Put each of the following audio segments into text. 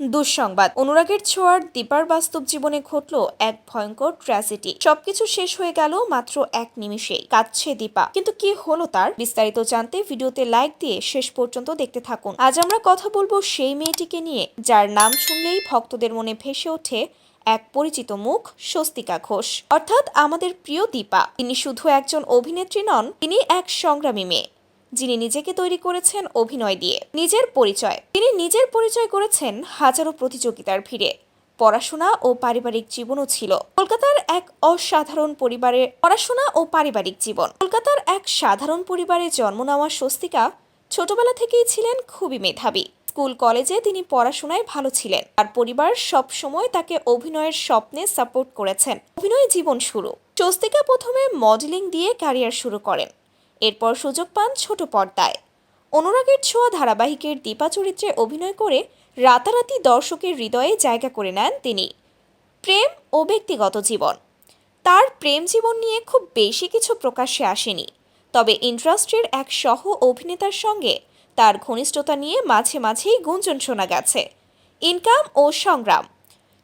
দুঃসংবাদ। অনুরাগের ছোঁয়ার দীপার বাস্তব জীবনে ঘটল এক ভয়ঙ্কর ট্র্যাজেডি সবকিছু শেষ হয়ে গেল মাত্র এক নিমিষেই কাঁদছে দীপা। কিন্তু কি হলো তার? বিস্তারিত জানতে ভিডিওতে লাইক দিয়ে শেষ পর্যন্ত দেখতে থাকুন। আজ আমরা কথা বলব সেই মেয়েটিকে নিয়ে, যার নাম শুনলেই ভক্তদের মনে ভেসে ওঠে এক পরিচিত মুখ, স্বস্তিকা ঘোষ। অর্থাৎ আমাদের প্রিয় দীপা। তিনি শুধু একজন অভিনেত্রী নন, তিনি এক সংগ্রামী মেয়ে। যিনি নিজেকে তৈরি করেছেন অভিনয় দিয়ে। নিজের পরিচয়। তিনি নিজের পরিচয় করেছেন হাজারো প্রতিযোগিতার ভিড়ে। পড়াশোনা ও পারিবারিক জীবনও ছিল। কলকাতার এক অসাধারণ পরিবারে পড়াশোনা ও পারিবারিক জীবন। কলকাতার এক সাধারণ পরিবারে জন্ম নেওয়া স্বস্তিকা ছোটবেলা থেকেই ছিলেন খুবই মেধাবী। স্কুল, কলেজে তিনি পড়াশোনায় ভালো ছিলেন। আর পরিবার সব সময় তাকে অভিনয়ের স্বপ্নে সাপোর্ট করেছেন। অভিনয় জীবন শুরু। স্বস্তিকা প্রথমে মডেলিং দিয়ে ক্যারিয়ার শুরু করেন। এরপর সুযোগ পান ছোট পর্দায়। অনুরাগের ছোঁয়া ধারাবাহিকের দীপা চরিত্রে অভিনয় করে রাতারাতি দর্শকের হৃদয়ে জায়গা করে নেন তিনি। প্রেম ও ব্যক্তিগত জীবন। তার প্রেম জীবন নিয়ে খুব বেশি কিছু প্রকাশ্যে আসেনি, তবে ইন্ডাস্ট্রির এক সহ অভিনেতার সঙ্গে তার ঘনিষ্ঠতা নিয়ে মাঝে মাঝেই গুঞ্জন শোনা গেছে। ইনকাম ও সংগ্রাম।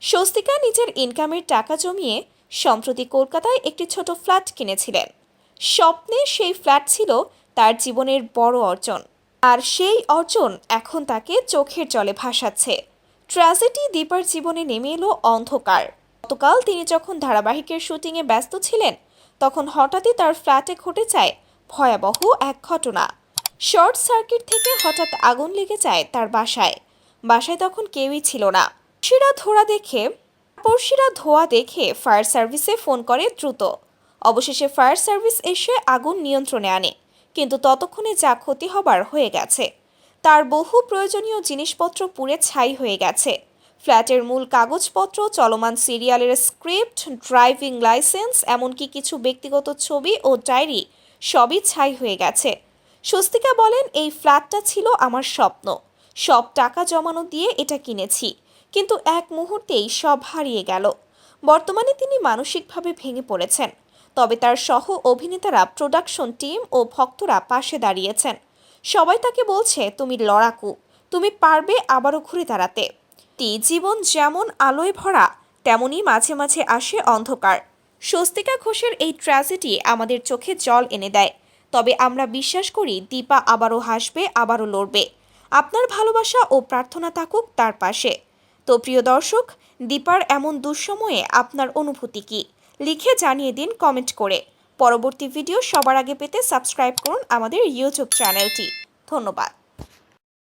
স্বস্তিকা নিজের ইনকামের টাকা জমিয়ে সম্প্রতি কলকাতায় একটি ছোট ফ্ল্যাট কিনেছিলেন। স্বপ্নে সেই ফ্ল্যাট ছিল তার জীবনের বড় অর্জন। আর সেই অর্জন এখন তাকে চোখের জলে ভাসাচ্ছে। ট্র্যাজেডি দীপার জীবনে নেমে এলো অন্ধকার। গতকাল তিনি যখন ধারাবাহিকের শুটিংয়ে ব্যস্ত ছিলেন, তখন হঠাৎই তার ফ্ল্যাটে ঘটে যায় ভয়াবহ এক ঘটনা। শর্ট সার্কিট থেকে হঠাৎ আগুন লেগে যায় তার বাসায়। বাসায় তখন কেউই ছিল না। পড়শিরা ধোয়া দেখে পড়শিরা ধোয়া দেখে ফায়ার সার্ভিসে ফোন করে দ্রুত। অবশেষে ফায়ার সার্ভিস এসে আগুন নিয়ন্ত্রণে আনে, কিন্তু ততক্ষণে যা ক্ষতি হবার হয়ে গেছে। তার বহু প্রয়োজনীয় জিনিসপত্র পুড়ে ছাই হয়ে গেছে। ফ্ল্যাটের মূল কাগজপত্র, চলমান সিরিয়ালের স্ক্রিপ্ট, ড্রাইভিং লাইসেন্স, এমনকি কিছু ব্যক্তিগত ছবি ও ডায়েরি সবই ছাই হয়ে গেছে। স্বস্তিকা বলেন, এই ফ্ল্যাটটা ছিল আমার স্বপ্ন। সব টাকা জমানো দিয়ে এটা কিনেছি, কিন্তু এক মুহূর্তেই সব হারিয়ে গেল। বর্তমানে তিনি মানসিকভাবে ভেঙে পড়েছেন। তবে তার সহ অভিনেতারা প্রোডাকশন টিম ও ভক্তরা পাশে দাঁড়িয়েছেন। সবাই তাকে বলছে, তুমি লড়াকু, তুমি পারবে আবারও ঘুরে দাঁড়াতে। তি জীবন যেমন আলোয় ভরা, তেমনই মাঝে মাঝে আসে অন্ধকার। স্বস্তিকা ঘোষের এই ট্র্যাজেডি আমাদের চোখে জল এনে দেয়। তবে আমরা বিশ্বাস করি, দীপা আবারও হাসবে, আবারও লড়বে। আপনার ভালোবাসা ও প্রার্থনা থাকুক তার পাশে। তো প্রিয় দর্শক, দীপার এমন দুঃসময়ে আপনার অনুভূতি কি? লিখে জানিয়ে দিন কমেন্ট করে। পরবর্তী ভিডিও সবার আগে পেতে সাবস্ক্রাইব করুন আমাদের ইউটিউব চ্যানেলটি ধন্যবাদ।